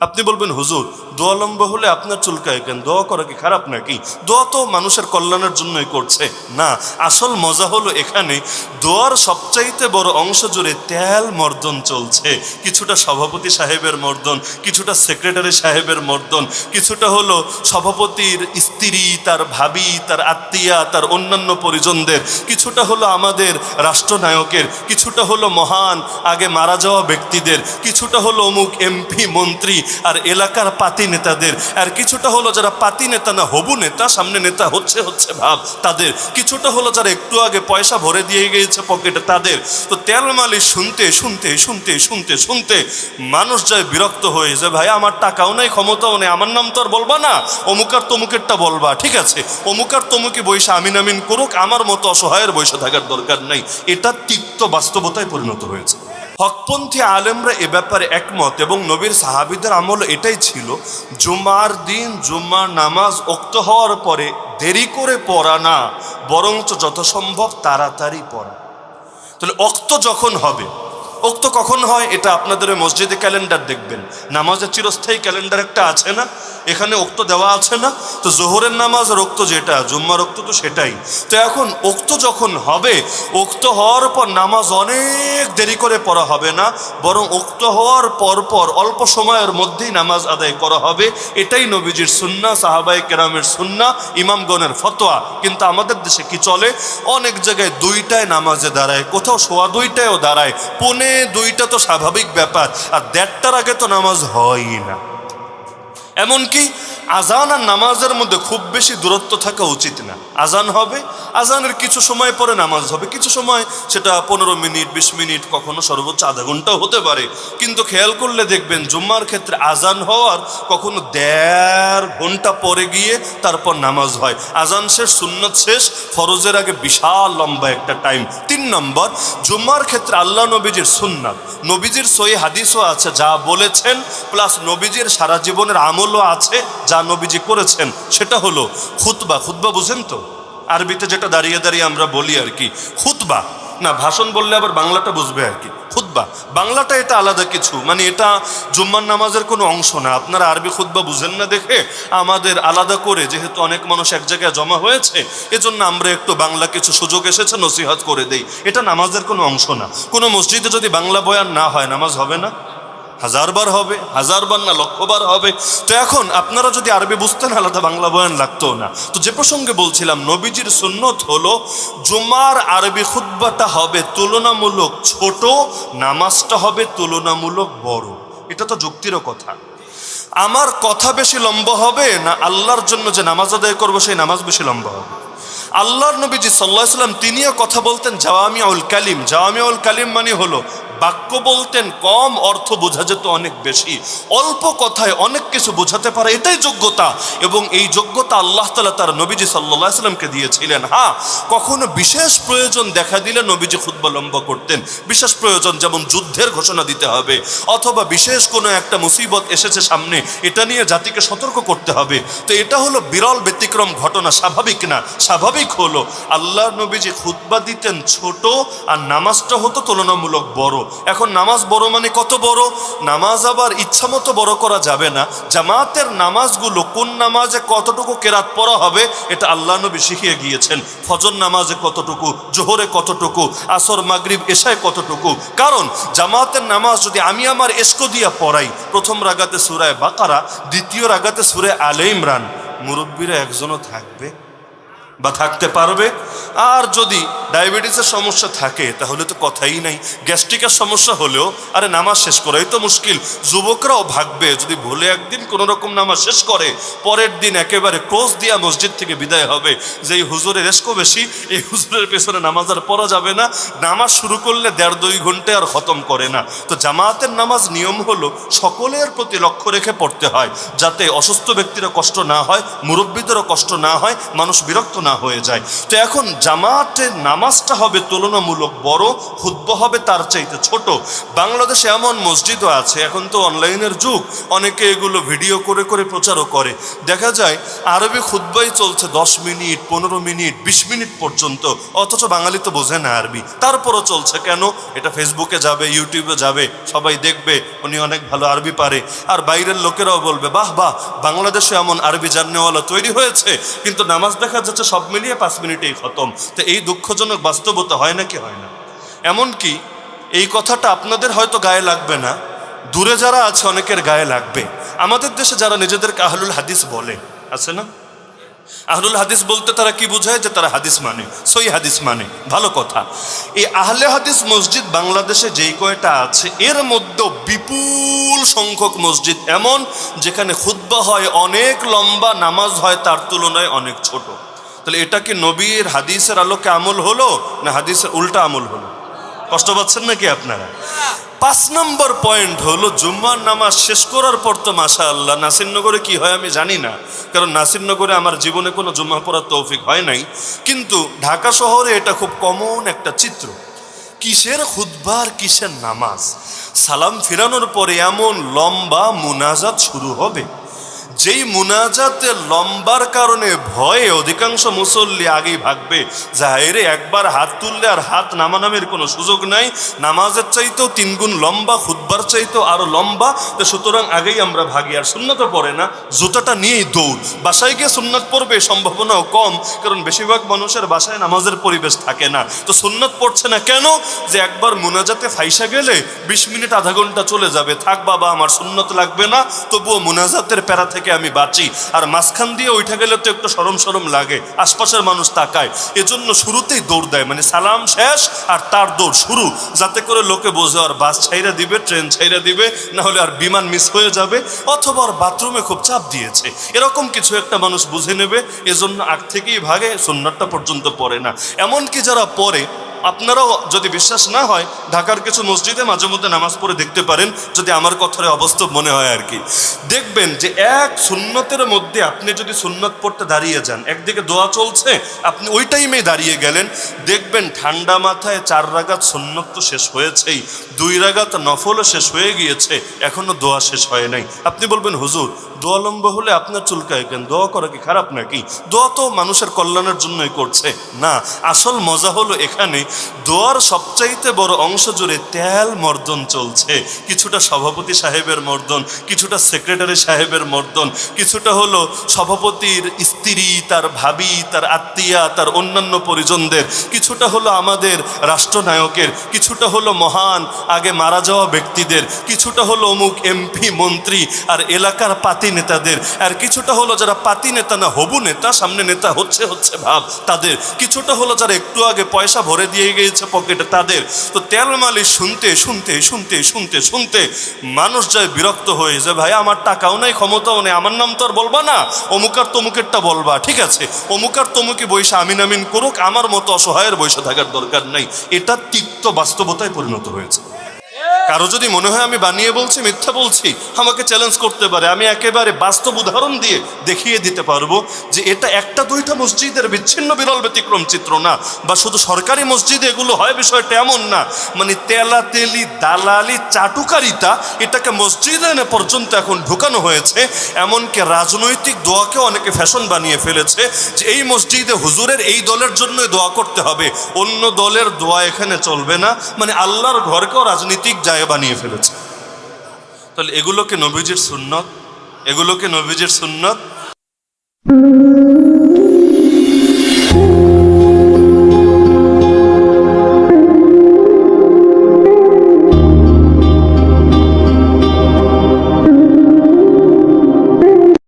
আপনি বলবেন, হুজুর, দোয়া লম্বা হলে আপনার চুলকায় কেন? দোয়া করা কি খারাপ নাকি? দোয়া তো মানুষের কল্যাণের জন্যই করছে। না, আসল মজা হলো এখানে, দোয়ার সবচাইতে বড় অংশ জুড়ে তেল মর্দন চলছে। কিছুটা সভাপতি সাহেবের মর্দন, কিছুটা সেক্রেটারি সাহেবের মর্দন, কিছুটা হলো সভাপতির স্ত্রী, তার ভাবি, তার আত্মীয়া, তার অন্যান্য পরিজনদের, কিছুটা হলো আমাদের রাষ্ট্রনায়কের, কিছুটা হলো মহান, আগে মারা যাওয়া ব্যক্তিদের, কিছুটা হলো অমুক এমপি, মন্ত্রী আর এলাকার পাতি নেতাদের। আর কিছুটা হলো যারা পাতি নেতা না, হবু নেতা, সামনে নেতা হচ্ছে হচ্ছে ভাব তাদের। কিছুটা হলো যারা একটু আগে পয়সা ভরে দিয়ে গিয়েছে পকেটে তাদের। তো তেল মালিশ শুনতে শুনতে শুনতে শুনতে শুনতে মানুষ যায় বিরক্ত হয়ে যে ভাই, আমার টাকাও নেই, ক্ষমতাও নেই, আমার নাম তো আর বলবা না। অমুকার তমুকেরটা বলবা, ঠিক আছে? অমুকার তমুকে বৈশা আমিন আমিন করুক, আমার মতো অসহায়ের বৈশা থাকার দরকার নাই। এটা তিক্ত বাস্তবতায় পরিণত হয়েছে। হকপন্থী আলেমরা এ ব্যাপারে একমত এবং নবীর সাহাবিদের আমল এটাই ছিল, জুমার দিন জুম্মার নামাজ উক্ত হওয়ার পরে দেরি করে পড়া না, বরঞ্চ যত সম্ভব তাড়াতাড়ি পড়া। তাহলে অক্ত যখন হবে অক্ত কখন হয় এটা আপনাদের মসজিদে ক্যালেন্ডার দেখবেন। নামাজের চিরস্থায়ী ক্যালেন্ডার একটা আছে না? এখানে অক্ত দেওয়া আছে না? তো জোহরের নামাজ রক্ত যেটা, জুম্মার রক্ত তো সেটাই। তো এখন অক্ত যখন হবে, উক্ত হওয়ার পর নামাজ অনেক দেরি করে পড়া হবে না, বরং উক্ত হওয়ার পর পর অল্প সময়ের মধ্যেই নামাজ আদায় করা হবে। এটাই নবীজির সুন্না সাহাবাই কেরামের সুন্না ইমামগণের ফতোয়া। কিন্তু আমাদের দেশে কি চলে? অনেক জায়গায় দুইটায় নামাজে দাঁড়ায়, কোথাও সোয়া দুইটায়ও দাঁড়ায়, পনে দুইটা তো স্বাভাবিক ব্যাপার, আর দেড়টার আগে তো নামাজ হয়ই না। এমনকি আজান আর নামাজের মধ্যে খুব বেশি দূরত্ব থাকা উচিত না। আজান হবে, আজানের কিছু সময় পরে নামাজ হবে। কিছু সময় সেটা পনেরো মিনিট, বিশ মিনিট, কখনো সর্বোচ্চ আধা ঘন্টাও হতে পারে। কিন্তু খেয়াল করলে দেখবেন জুম্মার ক্ষেত্রে আজান হওয়ার কখনো দেড় ঘণ্টা পরে গিয়ে তারপর নামাজ হয়। আজান শেষ, সুন্নত শেষ, ফরজের আগে বিশাল লম্বা একটা টাইম। তিন নম্বর, জুম্মার ক্ষেত্রে আল্লাহ নবীজির সুন্নাত। নবীজির সই হাদিসও আছে, যা বলেছেন, প্লাস নবীজির সারা জীবনের আমলও আছে, যা নবীজি করেছেন, সেটা হলো খুতবা। খুতবা বুঝেন তো? আরবিতে যেটা দাঁড়িয়ে দাঁড়িয়ে আমরা বলি আর কি, খুতবা। না, ভাষণ বললে আবার বাংলাটা বুঝবে আর কি, খুতবা। বাংলাটা এটা আলাদা কিছু মানে এটা জুম্মার নামাজের কোনো অংশ না। আপনারা আরবি খুতবা বুঝেন না দেখে আমাদের আলাদা করে, যেহেতু অনেক মানুষ এক জায়গায় জমা হয়েছে, এজন্য আমরা একটু বাংলা কিছু সুযোগ এসেছে, নসিহত করে দেই। এটা নামাজের কোনো অংশ না। কোনো মসজিদে যদি বাংলা বয়ান না হয়, নামাজ হবে না? হাজারবার হবে হাজারবার না লক্ষবার হবে। তো এখন আপনারা যদি আরবি বুঝতেন, আলাদা বাংলা বয়ান লাগতো না। তো যে প্রসঙ্গে বলছিলাম, নবীজির সুন্নত হলো, জুমার আরবি খুদ্বাটা হবে তুলনামূলক ছোট, নামাজটা হবে তুলনামূলক বড়। এটা তো যুক্তিরও কথা। আমার কথা বেশি লম্বা হবে না আল্লাহর জন্য যে নামাজ আদায় করব, সেই নামাজ বেশি লম্বা হবে। আল্লাহর নবীজি সাল্লাহ সাল্লাম তিনিও কথা বলতেন জাওয়ামিয়াউল কালিম। জাওয়ামিয়াউল কালিম মানে হলো বাক্য বলতেন কম, অর্থ বোঝা যেত অনেক বেশি। অল্প কথায় অনেক কিছু বোঝাতে পারে, এটাই যোগ্যতা। এবং এই যোগ্যতা আল্লাহ তালা তার নবীজি সাল্লাহ সাল্লামকে দিয়েছিলেন। হ্যাঁ কখনো বিশেষ প্রয়োজন দেখা দিলে নবীজি খুদ্া করতেন। বিশেষ প্রয়োজন যেমন যুদ্ধের ঘোষণা দিতে হবে, অথবা বিশেষ কোনো একটা মুসিবত এসেছে সামনে, এটা নিয়ে জাতিকে সতর্ক করতে হবে। তো এটা হলো বিরল ব্যতিক্রম ঘটনা, স্বাভাবিক না? স্বাভাবিক হলো, আল্লাহ নবীজি খুতবা দিতেন ছোট আর নামাজটা হতো তুলনামূলক বড়। এখন নামাজ বড় মানে কত বড়? নামাজ আবার ইচ্ছা মতো বড় করা যাবে না। জামাতের নামাজগুলো কোন নামাজে কতটুকু কেরাত পড়া হবে, এটা আল্লাহ নবী শিখিয়ে গিয়েছেন। ফজর নামাজে কতটুকু, জোহরে কতটুকু, আসর, মাগরিব, এশায় কতটুকু? কারণ জামাতের নামাজ যদি আমি আমার এসকো দিয়া পড়াই, প্রথম রাগাতে সুরায় বাকারা, দ্বিতীয় রাগাতে সুরে আলে ইমরান, মুরব্বীরা একজনও থাকবে। বা থাকতে পারবে। আর যদি ডায়াবেটিসের সমস্যা থাকে, তাহলে তো কথাই নাই। গ্যাস্ট্রিকের সমস্যা হলেও, আরে নামাজ শেষ করাই তো মুশকিল। যুবকরাও ভাগবে যদি ভুলে একদিন কোনো রকম নামাজ শেষ করে, পরের দিন একেবারে ক্রোজ দিয়া মসজিদ থেকে বিদায় হবে। যে এই হুজুরের রেস্কো বেশি, এই হুজুরের পেছনে নামাজ আর পড়া যাবে না। নামাজ শুরু করলে দেড় দুই ঘন্টায় আর খতম করে না। তো জামাতের নামাজ নিয়ম হলো, সকলের প্রতি লক্ষ্য রেখে পড়তে হয়, যাতে অসুস্থ ব্যক্তিরা কষ্ট না হয়, মুরব্বীদেরও কষ্ট না হয়, মানুষ বিরক্ত না হয়ে যায়। তো এখন জামাতের নামাজটা হবে তুলনামূলক বড় খুদ্ব হবে তার চাইতে ছোট। বাংলাদেশে এমন মসজিদও আছে, এখন তো অনলাইনের যুগ, অনেকে এগুলো ভিডিও করে করে প্রচারও করে। দেখা যায়, আরবি খুদ্বাই চলছে দশ মিনিট, পনেরো মিনিট, বিশ মিনিট পর্যন্ত, অথচ বাঙালি তো বোঝে না আরবি। তারপরও চলছে কেন? এটা ফেসবুকে যাবে, ইউটিউবে যাবে, সবাই দেখবে, উনি অনেক ভালো আরবি পারে। আর বাইরের লোকেরাও বলবে, বাহ বাহ, বাংলাদেশে এমন আরবি জাননেওয়ালা তৈরি হয়েছে। কিন্তু নামাজ দেখা যাচ্ছে সব মিলিয়ে পাঁচ মিনিটেই খতম। তো এই দুঃখজনক বাস্তবতা হয় নাকি হয় না? এমনকি এই কথাটা আপনাদের হয়তো গায়ে লাগবে না। দূরে যারা আছে অনেকের গায়ে লাগবে। আমাদের দেশে যারা নিজেদেরকে আহলুল হাদিস বলে, আছে না? আহলুল হাদিস বলতে তারা কি বোঝায়? যে তারা হাদিস মানে সই হাদিস মানে। ভালো কথা। এই আহলে হাদিস মসজিদ বাংলাদেশে যেই কয়টা আছে, এর মধ্যে বিপুল সংখ্যক মসজিদ এমন, যেখানে খুদ্া হয় অনেক লম্বা, নামাজ হয় তার তুলনায় অনেক ছোট। তাহলে এটা কি নবীর হাদিসের আলোকে আমল হলো না হাদিসের উল্টা আমল হলো? কষ্ট পাচ্ছেন নাকি আপনারা? পাঁচ নম্বর পয়েন্ট হলো জুম্মার নামাজ শেষ করার পর তো মাসা আল্লাহ নাসিরনগরে কি হয় আমি জানি না। কারণ নাসিরনগরে আমার জীবনে কোনো জুম্মা পড়ার তৌফিক হয় নাই। কিন্তু ঢাকা শহরে এটা খুব কমন একটা চিত্র। কিসের খুদ্বার কিসের নামাজ? সালাম ফিরানোর পরে এমন লম্বা মুনাজাত শুরু হবে। যেই মুনাজাতে লম্বার কারণে ভয়ে অধিকাংশ মুসল্লি আগেই ভাগবে, জাহেরে একবার হাত তুললে আর হাত নামানামের কোনো সুযোগ নাই। নামাজের চাইতেও তিনগুণ লম্বা খুদ্বার চাইতেও আরও লম্বা। তো সুতরাং আগেই আমরা ভাগি, আর সুন্নত পড়ে না, জুতাটা নিয়েই দৌড়। বাসায় গিয়ে সুন্নত পড়বে সম্ভাবনাও কম, কারণ বেশিরভাগ মানুষের বাসায় নামাজের পরিবেশ থাকে না। তো সুন্নত পড়ছে না কেন? যে একবার মুনাজাতে ফাইসা গেলে বিশ মিনিট আধা ঘণ্টা চলে যাবে। থাক বাবা, আমার সুন্নত লাগবে না, তবুও মুনাজাতের প্যারা থেকে আমি বাঁচি। আর মাঝখান দিয়ে ওইটা গেলে তো একটু সরম সরম লাগে। আশপাশের মানুষ তাকায়। এজন্য শুরুতেই দৌড় দেয়। মানে সালাম শেষ আর তার দৌড় শুরু। যাতে করে লোকে বোঝে, আর বাস ছাইরা দিবে, ট্রেন ছাইরা দিবে না হলে আর বিমান মিস হয়ে যাবে। অথবা আর বাথরুমে খুব চাপ দিয়েছে। এরকম কিছু একটা মানুষ বুঝে নেবে। এজন্য আগ থেকেই ভাগে সুন্নাতটা পর্যন্ত পড়ে না। এমনকি যারা পড়ে আপনারাও যদি বিশ্বাস না হয়, ঢাকার কিছু মসজিদে মাঝে মধ্যে নামাজ পড়ে দেখতে পারেন, যদি আমার কথারে অবাস্তব মনে হয় আর কি। দেখবেন যে এক সুন্নতের মধ্যে আপনি যদি সুন্নত পড়তে দাঁড়িয়ে যান, একদিকে দোয়া চলছে, আপনি ওই টাইমে দাঁড়িয়ে গেলেন, দেখবেন ঠান্ডা মাথায় চার রাগাত সুন্নত তো শেষ হয়েছেই, দুই রাগাত নফলও শেষ হয়ে গিয়েছে, এখনও দোয়া শেষ হয় নাই। আপনি বলবেন, হুজুর দোয়া লম্বা হলে আপনার চুলকায় কেন দোয়া করা কি খারাপ নাকি? দোয়া তো মানুষের কল্যাণের জন্যই করছে। না, আসল মজা হলো এখানে, দোয়ার সবচাইতে বড় অংশ জুড়ে তেল মর্দন চলছে। কিছুটা সভাপতি সাহেবের মর্দন, কিছুটা সেক্রেটারি সাহেবের মর্দন, কিছুটা হলো সভাপতির স্ত্রী, তার ভাবি, তার আত্মীয়া, তার অন্যান্য পরিজনদের, কিছুটা হলো আমাদের রাষ্ট্রনায়কের, কিছুটা হলো মহান, আগে মারা যাওয়া ব্যক্তিদের, কিছুটা হলো অমুক এমপি, মন্ত্রী, আর এলাকার পাতি নেতাদের। আর কিছুটা হলো যারা পাতি নেতা না, হবু নেতা, সামনে নেতা হচ্ছে হচ্ছে ভাব তাদের। কিছুটা হলো যারা একটু আগে পয়সা ভরে দিয়ে গিয়েছে পকেটে তাদের। তো তেল মালিশ শুনতে শুনতে শুনতে শুনতে শুনতে মানুষ যায় বিরক্ত হয়ে যে ভাই, আমার টাকাও নাই, ক্ষমতাও নেই, আমার নাম তো আর বলবা না। অমুকার তমুকেরটা বলবা, ঠিক আছে? অমুকার তমুকে বৈশা আমিন আমিন করুক, আমার মতো অসহায়ের বৈশা থাকার দরকার নাই। এটা তিক্ত বাস্তবতায় পরিণত হয়েছে। কারও যদি মনে হয় আমি বানিয়ে বলছি, মিথ্যা বলছি, আমাকে চ্যালেঞ্জ করতে পারে, আমি একেবারে বাস্তব উদাহরণ দিয়ে দেখিয়ে দিতে পারব যে এটা একটা দুইটা মসজিদের বিচ্ছিন্ন বিরল ব্যতিক্রম চিত্র না, বা শুধু সরকারি মসজিদে এগুলো হয় বিষয়টা এমন না। মানে তেলা তেলি দালালি, চাটুকারিতা, এটাকে মসজিদে এনে পর্যন্ত এখন ঢুকানো হয়েছে, এমনকি রাজনৈতিক দোয়াকেও অনেকে ফ্যাশন বানিয়ে ফেলেছে যে এই মসজিদে হুজুরের এই দলের জন্যই দোয়া করতে হবে, অন্য দলের দোয়া এখানে চলবে না। মানে আল্লাহর ঘরকেও রাজনীতিক জায়গা বানিয়ে ফেলেছে। তাহলে এগুলোকে নবীজির সুন্নত? এগুলোকে নবীজির সুন্নত?